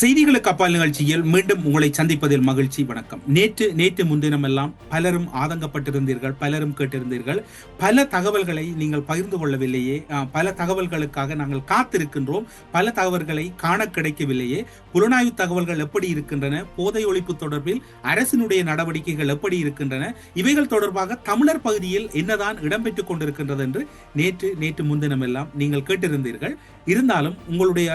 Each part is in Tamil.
സി செய்திகளுக்கு அப்பால் நிகழ்ச்சியில் மீண்டும் உங்களை சந்திப்பதில் மகிழ்ச்சி வணக்கம். நேற்று நேற்று முன்தினம் எல்லாம் பலரும் ஆதங்கப்பட்டிருந்தீர்கள் பலரும் கேட்டிருந்தீர்கள். பல தகவல்களை நீங்கள் பகிர்ந்து கொள்ளவில்லையே பல தகவல்களுக்காக நாங்கள் காத்திருக்கின்றோம் பல தகவல்களை காண கிடைக்கவில்லையே. புலனாய்வு தகவல்கள் எப்படி இருக்கின்றன போதை ஒழிப்பு தொடர்பில் அரசினுடைய நடவடிக்கைகள் எப்படி இருக்கின்றன இவைகள் தொடர்பாக தமிழர் பகுதியில் என்னதான் இடம்பெற்றுக் கொண்டிருக்கின்றது என்று நேற்று நேற்று முன்தினம் எல்லாம் நீங்கள் கேட்டிருந்தீர்கள். இருந்தாலும் உங்களுடைய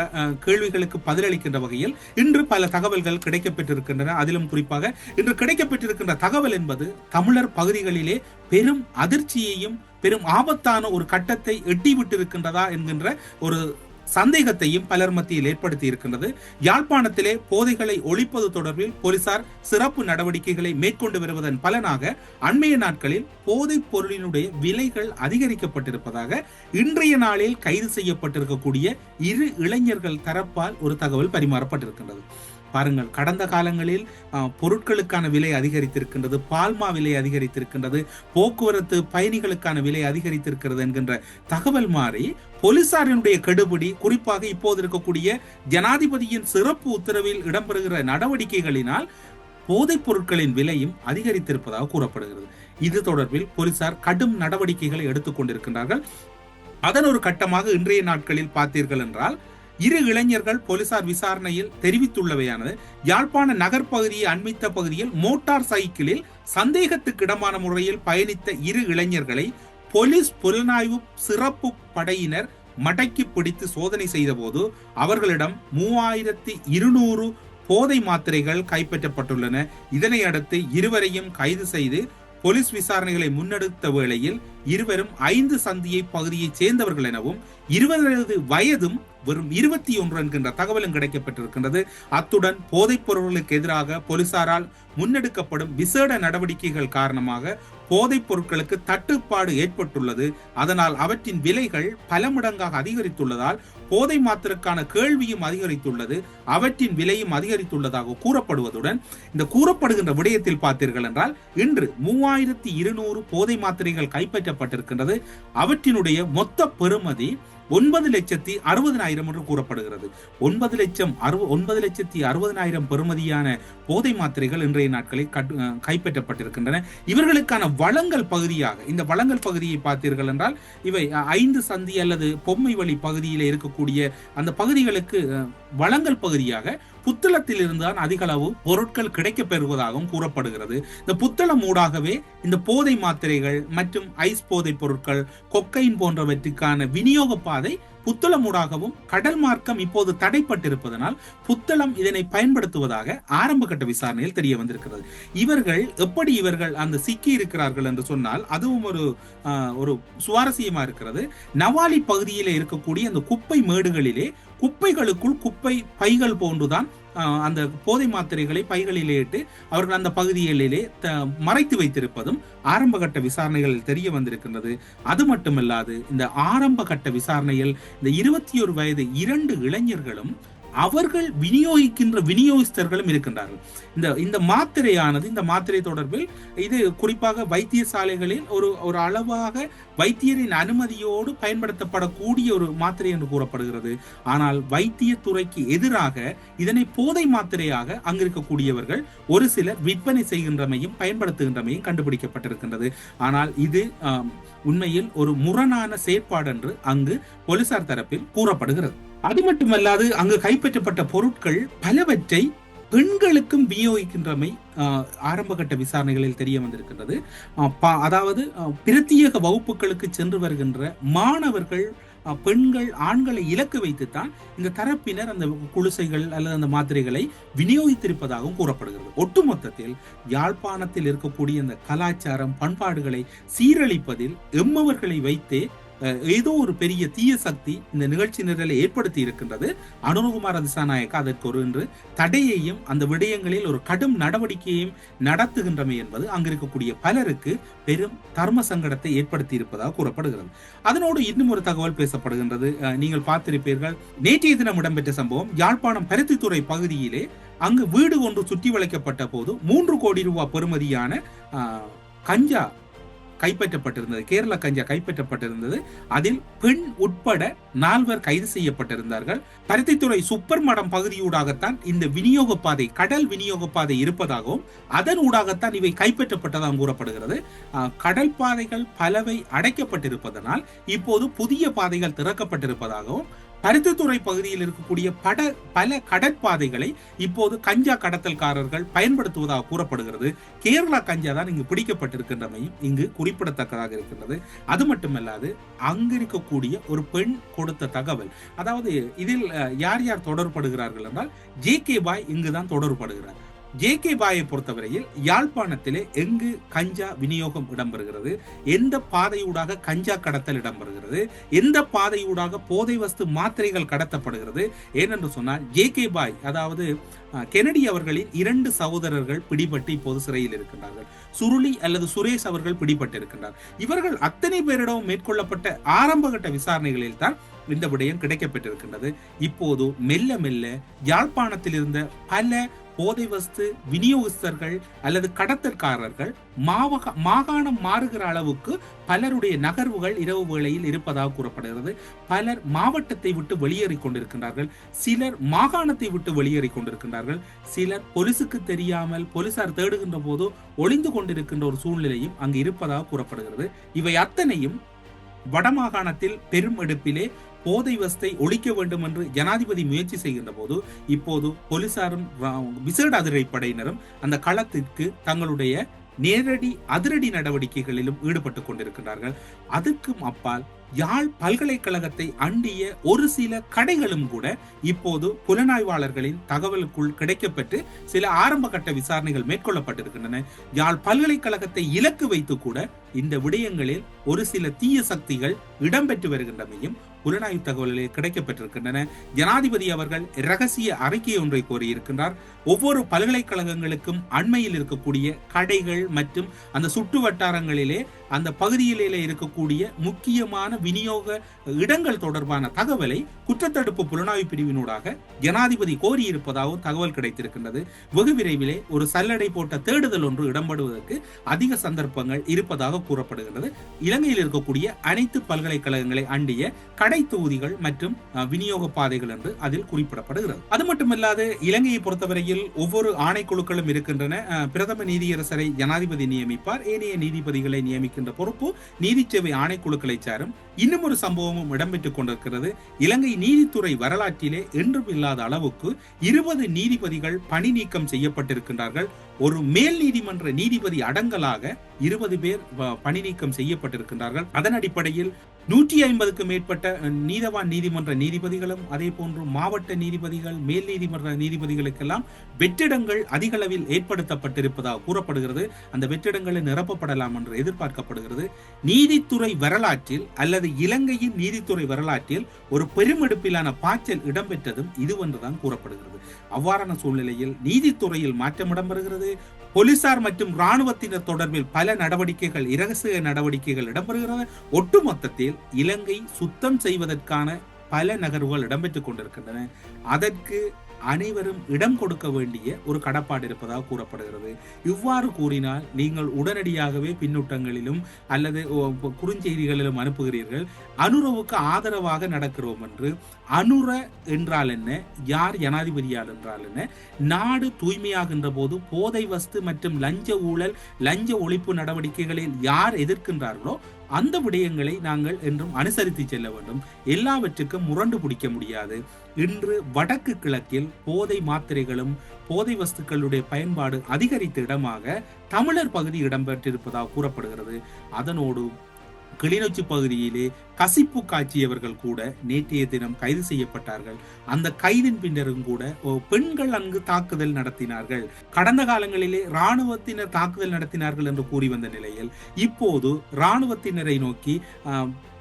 கேள்விகளுக்கு பதிலளிக்கின்ற வகையில் இன்று பல தகவல்கள் கிடைக்கப்பெற்றிருக்கின்றன. அதிலும் குறிப்பாக இன்று கிடைக்கப்பெற்றிருக்கின்ற தகவல் என்பது தமிழர் பகுதிகளிலே பெரும் அதிர்ச்சியையும் பெரும் ஆபத்தான ஒரு கட்டத்தை எட்டிவிட்டிருக்கின்றதா என்கின்ற ஒரு சந்தேகத்தையும் பலர் மத்தியில் ஏற்படுத்தி இருக்கின்றது. யாழ்ப்பாணத்திலே போதைகளை ஒழிப்பது தொடர்பில் போலீசார் சிறப்பு நடவடிக்கைகளை மேற்கொண்டு வருவதன் பலனாக அண்மைய நாட்களில் போதைப் பொருளினுடைய விலைகள் அதிகரிக்கப்பட்டிருப்பதாக இன்றைய நாளில் கைது செய்யப்பட்டிருக்கக்கூடிய இரு இளைஞர்கள் தரப்பால் ஒரு தகவல் பரிமாறப்பட்டிருக்கின்றது. பாருங்கள் கடந்த காலங்களில் பொருட்களுக்கான விலை அதிகரித்திருக்கின்றது பால்மா விலை அதிகரித்திருக்கின்றது போக்குவரத்து பயணிகளுக்கான விலை அதிகரித்திருக்கிறது என்கின்ற தகவல் மாறி போலீசாரினுடைய கெடுபிடி குறிப்பாக இப்போது இருக்கக்கூடிய ஜனாதிபதியின் சிறப்பு உத்தரவில் இடம்பெறுகிற நடவடிக்கைகளினால் போதைப் பொருட்களின் விலையும் அதிகரித்திருப்பதாக கூறப்படுகிறது. இது தொடர்பில் போலீசார் கடும் நடவடிக்கைகளை எடுத்துக் கொண்டிருக்கின்றார்கள். அதன் ஒரு கட்டமாக இன்றைய நாட்களில் பார்த்தீர்கள் என்றால் இரு இளைஞர்கள் போலீசார் விசாரணையில் தெரிவித்துள்ளவையானது யாழ்ப்பாண நகர்ப்பகுதியை அண்மித்த பகுதியில் மோட்டார் சைக்கிளில் சந்தேகத்துக்கிடமான முறையில் பயணித்த இரு இளைஞர்களை போலீஸ் புலனாய்வு சிறப்பு படையினர் மடக்கி பிடித்து சோதனை செய்தபோது அவர்களிடம் மூவாயிரத்தி இருநூறு போதை மாத்திரைகள் கைப்பற்றப்பட்டுள்ளன. இதனை அடுத்து இருவரையும் கைது செய்து போலீஸ் விசாரணைகளை முன்னெடுத்த வேளையில் இருவரும் ஐந்து சந்தியை பகுதியைச் சேர்ந்தவர்கள் எனவும் இருபது வயதும் வெறும் இருபத்தி ஒன்று என்கின்ற தகவலும் கிடைக்கப்பட்டிருக்கின்றது. அத்துடன் போதைப் பொருட்களுக்கு எதிராக போலீசாரால் முன்னெடுக்கப்படும் விசேட நடவடிக்கைகள் காரணமாக போதைப் பொருட்களுக்கு தட்டுப்பாடு ஏற்பட்டுள்ளது. அதனால் அவற்றின் விலைகள் பல மடங்காக அதிகரித்துள்ளதால் போதை மாத்திரக்கான கேள்வியும் அதிகரித்துள்ளது. அவற்றின் விலையும் அதிகரித்துள்ளதாக கூறப்படுவதுடன் இந்த கூறப்படுகின்ற விடயத்தில் பார்த்தீர்கள் என்றால் இன்று மூவாயிரத்தி இருநூறு போதை மாத்திரைகள் கைப்பற்றப்பட்டிருக்கின்றது. அவற்றினுடைய மொத்த பெறுமதி ஒன்பது லட்சத்தி அறுபதனாயிரம் என்று கூறப்படுகிறது. ஒன்பது லட்சம் அறுபது ஒன்பது லட்சத்தி அறுபதனாயிரம் பெறுமதியான போதை மாத்திரைகள் இன்றைய நாட்களில் கைப்பற்றப்பட்டிருக்கின்றன. இவர்களுக்கான வளங்கள் பகுதியாக இந்த வளங்கள் பகுதியை பார்த்தீர்கள் என்றால் இவை ஐந்து சந்தி அல்லது பொம்மை வழி பகுதியில் இருக்கக்கூடிய அந்த பகுதிகளுக்கு வளங்கள் பகுதியாக புத்தளத்தில் இருந்துதான் அதிக அளவு பொருட்கள் கிடைக்கப்பெறுவதாகவும் கூறப்படுகிறது. இந்த புத்தளம் ஊடாகவே இந்த போதை மாத்திரைகள் மற்றும் ஐஸ் போதை பொருட்கள் கொக்கைன் போன்றவற்றுக்கான விநியோக பாதை புத்தளம் ஊடாகவும் கடல் மார்க்கம் இப்போது தடைப்பட்டிருப்பதனால் புத்தளம் இதனை பயன்படுத்துவதாக ஆரம்ப கட்ட விசாரணையில் தெரிய வந்திருக்கிறது. இவர்கள் எப்படி இவர்கள் அந்த சிக்கி இருக்கிறார்கள் என்று சொன்னால் அதுவும் ஒரு ஒரு சுவாரஸ்யமா இருக்கிறது. நவாலி பகுதியில் இருக்கக்கூடிய அந்த குப்பை மேடுகளிலே குப்பைகளுக்குள் குப்பை பைகள் போன்றுதான் அந்த போதை மாத்திரைகளை பைகளிலே இட்டு அவர்கள் அந்த பகுதிகளிலே த- மறைத்து வைத்திருப்பதும் ஆரம்ப கட்ட விசாரணைகளில் தெரிய வந்திருக்கின்றது. அது மட்டுமல்லாது இந்த ஆரம்ப கட்ட விசாரணையில் இந்த இருபத்தி ஒரு வயது இரண்டு இளைஞர்களும் அவர்கள் விநியோகிக்கின்ற விநியோகஸ்தர்களும் இருக்கின்றார்கள். இந்த இந்த மாத்திரையானது இந்த மாத்திரை தொடர்பில் இது குறிப்பாக வைத்தியசாலைகளில் ஒரு ஒரு அளவாக வைத்தியரின் அனுமதியோடு பயன்படுத்தப்படக்கூடிய ஒரு மாத்திரை என்று கூறப்படுகிறது. ஆனால் வைத்தியத்துறைக்கு எதிராக இதனை போதை மாத்திரையாக அங்கிருக்கக்கூடியவர்கள் ஒரு சிலர் விற்பனை செய்கின்றமையும் பயன்படுத்துகின்றமையும் கண்டுபிடிக்கப்பட்டிருக்கின்றது. ஆனால் இது உண்மையில் ஒரு முரணான செயற்பாடு என்று அங்கு போலீசார் தரப்பில் கூறப்படுகிறது. அது மட்டுமல்லாது அங்கு கைப்பற்றப்பட்ட பொருட்கள் பலவற்றை பெண்களுக்கும் விநியோகிக்கின்றமை ஆரம்பகட்ட விசாரணைகளில் தெரிய வந்திருக்கின்றது பா- அதாவது பிரத்யேக வகுப்புகளுக்கு சென்று வருகின்ற மாணவர்கள் பெண்கள் ஆண்களை இலக்கு வைத்துத்தான் இந்த தரப்பினர் அந்த குளிசைகள் அல்லது அந்த மாத்திரைகளை விநியோகித்திருப்பதாகவும் கூறப்படுகிறது. ஒட்டுமொத்தத்தில் யாழ்ப்பாணத்தில் இருக்கக்கூடிய அந்த கலாச்சாரம் பண்பாடுகளை சீரழிப்பதில் எம்மவர்களை வைத்தே ஏதோ ஒரு பெரிய தீய சக்தி இந்த நிகழ்ச்சி நிரலை ஏற்படுத்தி இருக்கின்றது. அனுரகுமார் திசாநாயக்கா அதற்கு ஒரு என்று தடையையும் அந்த விடயங்களில் ஒரு கடும் நடவடிக்கையையும் நடத்துகின்றமை என்பது அங்கிருக்கக்கூடிய பலருக்கு பெரும் தர்ம சங்கடத்தை ஏற்படுத்தி இருப்பதாக கூறப்படுகிறது. அதனோடு இன்னும் ஒரு தகவல் பேசப்படுகின்றது. நீங்கள் பார்த்திருப்பீர்கள் நேற்றைய தினம் இடம்பெற்ற சம்பவம் யாழ்ப்பாணம் பருத்தித்துறை பகுதியிலே அங்கு வீடு ஒன்று சுற்றி வளைக்கப்பட்ட போது மூன்று கோடி ரூபாய் பெறுமதியான கஞ்சா கைப்பற்றப்பட்டிருந்தது. கேரள கஞ்சா கைப்பற்றப்பட்டிருந்தது. அதில் பெண் உட்பட நால்வர் கைது செய்யப்பட்டிருந்தார்கள். பருத்தித்துறை சுப்பர் மடம் பகுதியூடாகத்தான் இந்த விநியோக பாதை கடல் விநியோக பாதை இருப்பதாகவும் அதன் ஊடாகத்தான் இவை கைப்பற்றப்பட்டதாகவும் கூறப்படுகிறது. கடல் பாதைகள் பலவை அடைக்கப்பட்டிருப்பதனால் இப்போது புதிய பாதைகள் திறக்கப்பட்டிருப்பதாகவும் பருத்தித்துறை பகுதியில் இருக்கக்கூடிய பட பல கடற்பாதைகளை இப்போது கஞ்சா கடத்தல்காரர்கள் பயன்படுத்துவதாக கூறப்படுகிறது. கேரளா கஞ்சா தான் இங்கு பிடிக்கப்பட்டிருக்கின்றமையும் இங்கு குறிப்பிடத்தக்கதாக இருக்கின்றது. அது மட்டுமல்லாது அங்கு இருக்கக்கூடிய ஒரு பெண் கொடுத்த தகவல் அதாவது இதில் யார் யார் தொடர்படுகிறார்கள் என்றால் ஜே கே பாய் இங்குதான் தொடர்படுகிறார். ஜே கே பாயை பொறுத்தவரையில் யாழ்ப்பாணத்திலே எங்கு கஞ்சா விநியோகம் இடம்பெறுகிறது? எந்த பாதையூடாக கஞ்சா கடத்தல் இடம்பெறுகிறது? எந்த பாதையூடாக போதை வஸ்து மாத்திரைகள் கடத்தப்படுகிறது? ஏனென்று சொன்னால் ஜே கே பாய் அதாவது கெனடி அவர்களின் இரண்டு சகோதரர்கள் பிடிபட்டு இப்போது சிறையில் இருக்கின்றார்கள். சுருளி அல்லது சுரேஷ் அவர்கள் பிடிபட்டிருக்கின்றார் இவர்கள் அத்தனை பேரிடம் மேற்கொள்ளப்பட்ட ஆரம்பகட்ட விசாரணைகளில் தான் இந்த விடயம் கிடைக்கப்பட்டிருக்கின்றது இப்போது மெல்ல மெல்ல யாழ்ப்பாணத்தில் இருந்த பல போதை வஸ்து விநியோகஸ்தர்கள் அல்லது கடத்தற்காரர்கள் மாவக மாகாணம் மாறுகிற அளவுக்கு பலருடைய நகர்வுகள் இரவு வேளையில் இருப்பதாக கூறப்படுகிறது. பலர் மாவட்டத்தை விட்டு வெளியேறிக் கொண்டிருக்கின்றார்கள். சிலர் மாகாணத்தை விட்டு வெளியேறிக் கொண்டிருக்கின்றார்கள். சிலர் பொலிசுக்கு தெரியாமல் போலீசார் தேடுகின்ற போது ஒளிந்து கொண்டிருக்கின்ற ஒரு சூழ்நிலையும் அங்கு இருப்பதாக கூறப்படுகிறது. இவை அத்தனையும் வடமாகாணத்தில் பெரும் எடுப்பிலே போதை வசத்தை ஒழிக்க வேண்டும் என்று ஜனாதிபதி முயற்சி செய்கின்ற போது இப்போது போலீசாரும் ரா- விசேட அதிரடிப்படையினரும் அந்த களத்திற்கு தங்களுடைய நேரடி அதிரடி நடவடிக்கைகளிலும் ஈடுபட்டுக் கொண்டிருக்கின்றார்கள். அதுக்கும் அப்பால் யாழ் பல்கலைக்கழகத்தை அண்டிய ஒரு சில கடைகளும் கூட இப்போது புலனாய்வாளர்களின் தகவலுக்குள் கிடைக்கப்பெற்று சில ஆரம்ப கட்ட விசாரணைகள் மேற்கொள்ளப்பட்டிருக்கின்றன. யாழ் பல்கலைக்கழகத்தை இலக்கு வைத்து கூட இந்த விடயங்களில் ஒரு சில தீய சக்திகள் இடம்பெற்று வருகின்றமையும் புலனாய்வு தகவல்களில் கிடைக்கப்பட்டிருக்கின்றன ஜனாதிபதி அவர்கள் ரகசிய அறிக்கை ஒன்றை கோரியிருக்கின்றார். ஒவ்வொரு பல்கலைக்கழகங்களுக்கும் அண்மையில் இருக்கக்கூடிய கடைகள் மற்றும் அந்த சுற்று வட்டாரங்களிலே அந்த பகுதியிலே இருக்கக்கூடிய முக்கியமான விநியோக இடங்கள் தொடர்பான தகவலை குற்றத்தடுப்பு புலனாய்வு பிரிவினூடாக ஜனாதிபதி கோரியிருப்பதாகவும் தகவல் கிடைத்திருக்கின்றது. வெகு விரைவிலே ஒரு சல்லடை போட்ட தேடுதல் ஒன்று இடம்படுவதற்கு அதிக சந்தர்ப்பங்கள் இருப்பதாக கூறப்படுகிறது இலங்கையில் இருக்கக்கூடிய அனைத்து பல்கலைக்கழகங்களை அண்டிய கடை தொகுதிகள் மற்றும் விநியோக பாதைகள் என்று அதில் குறிப்பிடப்படுகிறது. அது மட்டுமல்லாது இலங்கையை பொறுத்தவரையில் ஒவ்வொரு ஆணைக்குழுக்களும் இருக்கின்றன. பிரதம நீதியரசரை ஜனாதிபதி நியமிப்பார். ஏனைய நீதிபதிகளை நியமிக்கின்ற பொறுப்பு நீதிச்சேவை ஆணைக்குழுக்களை சாரும். இன்னும் ஒரு சம்பவமும் இடம்பெற்றுக் கொண்டிருக்கிறது. இலங்கை நீதித்துறை வரலாற்றிலே என்றும் இல்லாத அளவுக்கு இருபது நீதிபதிகள் பணி நீக்கம் செய்யப்பட்டிருக்கின்றார்கள். ஒரு மேல் நீதிமன்ற நீதிபதி அடங்கலாக இருபது பேர் பணி நீக்கம் செய்யப்பட்டிருக்கின்றார்கள். அதன் அடிப்படையில் நூற்றி ஐம்பதுக்கும் மேற்பட்ட நீதவான் நீதிமன்ற நீதிபதிகளும் அதே போன்று மாவட்ட நீதிபதிகள் மேல் நீதிமன்ற நீதிபதிகளுக்கெல்லாம் வெற்றிடங்கள் அதிக அளவில் ஏற்படுத்தப்பட்டிருப்பதாக கூறப்படுகிறது. அந்த வெற்றிடங்களை நிரப்பப்படலாம் என்று எதிர்பார்க்கப்படுகிறது. நீதித்துறை வரலாற்றில் அல்லது இலங்கையின் நீதித்துறை வரலாற்றில் ஒரு பெருமெடுப்பிலான பாய்ச்சல் இடம்பெற்றதும் இதுவென்றுதான் கூறப்படுகிறது. அவ்வாறான சூழ்நிலையில் நீதித்துறையில் மாற்றம் இடம்பெறுகிறது. போலீசார் மற்றும் இராணுவத்தினர் தொடர்பில் பல நடவடிக்கைகள் இரகசிய நடவடிக்கைகள் இடம்பெறுகிறது. ஒட்டுமொத்தத்தில் இலங்கை சுத்தம் செய்வதற்கான பல நகர்வுகள் இடம்பெற்றுக் கொண்டிருக்கின்றன. அதற்கு அனைவரும் இடம் கொடுக்க வேண்டிய ஒரு கடப்பாடு இருப்பதாக கூறப்படுகிறது. இவ்வாறு கூறினால் நீங்கள் உடனடியாகவே பின்னூட்டங்களிலும் அல்லது குறுஞ்செய்திகளிலும் அனுப்புகிறீர்கள். அனுரவுக்கு ஆதரவாக நடக்கிறோம் என்று. அனுர என்றால் என்ன? யார் ஜனாதிபதியார் என்றால் என்ன? நாடு தூய்மையாகின்ற போது போதை வஸ்து மற்றும் லஞ்ச ஊழல் லஞ்ச ஒழிப்பு நடவடிக்கைகளில் யார் எதிர்க்கின்றார்களோ அந்த விடயங்களை நாங்கள் என்றும் அனுசரித்து செல்ல வேண்டும். எல்லாவற்றுக்கும் முரண்டு பிடிக்க முடியாது. இன்று வடக்கு கிழக்கில் போதை மாத்திரைகளும் போதை வஸ்துக்களுடைய பயன்பாடு அதிகரித்த இடமாக தமிழர் பகுதி இடம்பெற்றிருப்பதாக கூறப்படுகிறது. அதனோடு கிளிநொச்சி பகுதியிலே கசிப்பு காய்ச்சியவர்கள் கூட நேற்றைய தினம் கைது செய்யப்பட்டார்கள். அந்த கைதின் பின்னரும் கூட ஓ, பெண்கள் அங்கு தாக்குதல் நடத்தினார்கள். கடந்த காலங்களிலே இராணுவத்தினர் தாக்குதல் நடத்தினார்கள் என்று கூறி வந்த நிலையில் இப்போது இராணுவத்தினரை நோக்கி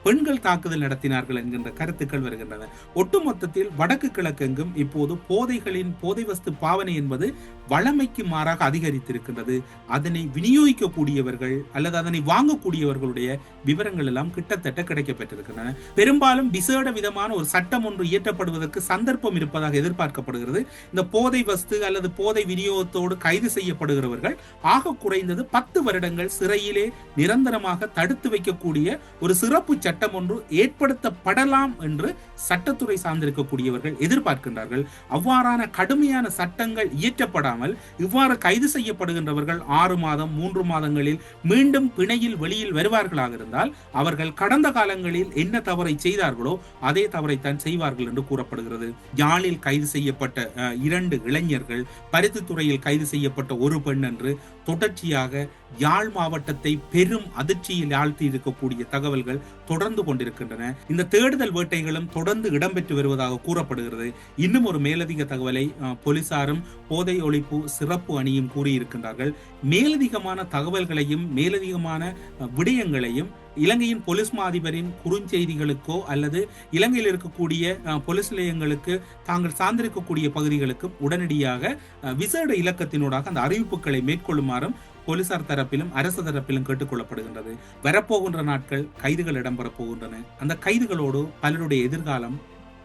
பெண்கள் தாக்குதல் நடத்தினார்கள் என்கின்ற கருத்துக்கள் வருகின்றன. ஒட்டுமொத்தத்தில் வடக்கு கிழக்கெங்கும் இப்போது போதைகளின் போதை வஸ்து பாவனை என்பது வளமைக்கு மாறாக அதிகரித்திருக்கின்றது. அதனை விநியோகிக்கக்கூடியவர்கள் அல்லது அதனை வாங்கக்கூடியவர்களுடைய விவரங்கள் எல்லாம் கிட்டத்தட்ட கிடைக்கப்பட்டிருக்கின்றன பெரும்பாலும் விசேட விதமான ஒரு சட்டம் ஒன்று இயற்றப்படுவதற்கு சந்தர்ப்பம் இருப்பதாக எதிர்பார்க்கப்படுகிறது. இந்த போதை வஸ்து அல்லது போதை விநியோகத்தோடு கைது செய்யப்படுகிறவர்கள் ஆக குறைந்தது பத்து வருடங்கள் சிறையிலே நிரந்தரமாக தடுத்து வைக்கக்கூடிய ஒரு சிறப்பு சட்டம் சட்டம் ஒன்று ஏற்படுத்தப்படலாம் என்று சட்டத்துறை சார்ந்திருக்கக்கூடியவர்கள் எதிர்பார்க்கின்றார்கள். அவ்வாறான கடுமையான சட்டங்கள் இயற்றப்படாமல் இவ்வாறு கைது செய்யப்படுகின்றவர்கள் ஆறு மாதம் மூன்று மாதங்களில் மீண்டும் பிணையில் வெளியில் வருவார்களாக இருந்தால் அவர்கள் கடந்த காலங்களில் என்ன தவறை செய்தார்களோ அதே தவறைத்தான் செய்வார்கள் என்று கூறப்படுகிறது. யாழில் கைது செய்யப்பட்ட இரண்டு இளைஞர்கள் பருத்தித்துறையில் கைது செய்யப்பட்ட ஒரு பெண் என்று தொடர்ச்சியாக யாழ் மாவட்டத்தை பெரும் அதிர்ச்சியில் ஆழ்த்தி இருக்கக்கூடிய தகவல்கள் தொடர் தொடர்ந்து கொண்டிருக்கின்றன. இந்த தேடுதல் வேட்டைகளும் தொடர்ந்து இடம்பெற்று வருவதாக கூறப்படுகிறது. இன்னும் ஒரு மேலதிக தகவலை போலீசாரும் போதை ஒழிப்பு சிறப்பு அணியும் கூறியிருக்கின்றார்கள். மேலதிகமான தகவல்களையும் மேலதிகமான விடயங்களையும் இலங்கையின் போலீஸ் மா அதிபரின் குறுஞ்செய்திகளுக்கோ அல்லது இலங்கையில் இருக்கக்கூடிய போலீஸ் நிலையங்களுக்கு தாங்கள் சார்ந்திருக்கக்கூடிய பகுதிகளுக்கும் உடனடியாக விசேட இலக்கத்தினூடாக அந்த அறிவிப்புகளை மேற்கொள்ளுமாறும் போலீசார் தரப்பிலும் அரசு தரப்பிலும் கேட்டுக்கொள்ளப்படுகின்றது. வரப்போகின்ற நாட்கள் கைதுகள் இடம்பெறப் போகின்றன. அந்த கைதுகளோடு பலருடைய எதிர்காலம்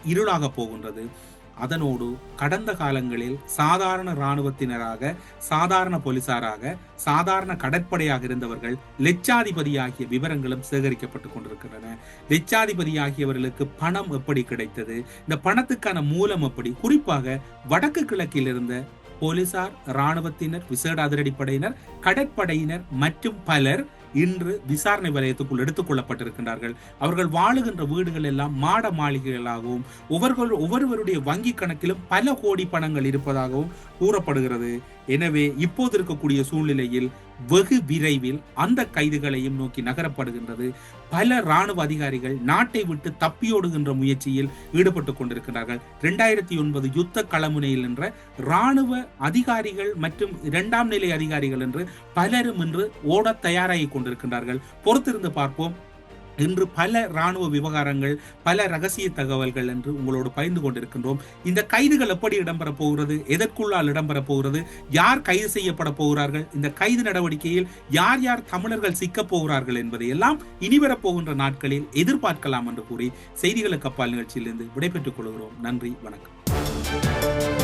இருளாக போகின்றது. அதனோடு கடந்த காலங்களில் சாதாரண இராணுவத்தினராக சாதாரண போலீசாராக சாதாரண கடற்படையாக இருந்தவர்கள் லட்சாதிபதியாகிய விவரங்களும் சேகரிக்கப்பட்டு கொண்டிருக்கின்றன. லட்சாதிபதியாகியவர்களுக்கு பணம் எப்படி கிடைத்தது? இந்த பணத்துக்கான மூலம் எப்படி? குறிப்பாக வடக்கு கிழக்கில் இருந்த போலீசார் இராணுவத்தினர் விசேட அதிரடிப்படையினர் கடற்படையினர் மற்றும் பலர் இன்று விசாரணை வலயத்துக்குள் எடுத்துக் கொள்ளப்பட்டிருக்கின்றார்கள். அவர்கள் வாழுகின்ற வீடுகள் எல்லாம் மாட மாளிகைகளாகவும் ஒவ்வொரு ஒவ்வொருவருடைய வங்கி கணக்கிலும் பல கோடி பணங்கள் இருப்பதாகவும் கூறப்படுகிறது. எனவே இப்போது இருக்கக்கூடிய சூழ்நிலையில் வெகு விரைவில் அந்த கைதுகளையும் நோக்கி நகரப்படுகின்றது. பல ராணுவ அதிகாரிகள் நாட்டை விட்டு தப்பியோடுகின்ற முயற்சியில் ஈடுபட்டு கொண்டிருக்கிறார்கள். இரண்டாயிரத்தி ஒன்பது யுத்த களமுனையில் என்ற ராணுவ அதிகாரிகள் மற்றும் இரண்டாம் நிலை அதிகாரிகள் என்று பலரும் இன்று ஓட தயாராகி கொண்டிருக்கின்றார்கள். பொறுத்திருந்து பார்ப்போம். இன்று பல ராணுவ விவகாரங்கள் பல ரகசிய தகவல்கள் என்று உங்களோடு பகிர்ந்து கொண்டிருக்கின்றோம். இந்த கைதுகள் எப்படி இடம்பெற போகிறது? எதற்குள்ளால் இடம்பெற போகிறது? யார் கைது செய்யப்பட போகிறார்கள்? இந்த கைது நடவடிக்கையில் யார் யார் தமிழர்கள் சிக்கப் போகிறார்கள் என்பதை எல்லாம் இனிவரப் போகின்ற நாட்களில் எதிர்பார்க்கலாம் என்று கூறி செய்திகளுக்கு அப்பால் நிகழ்ச்சியிலிருந்து விடைபெற்றுக் கொள்கிறோம். நன்றி வணக்கம்.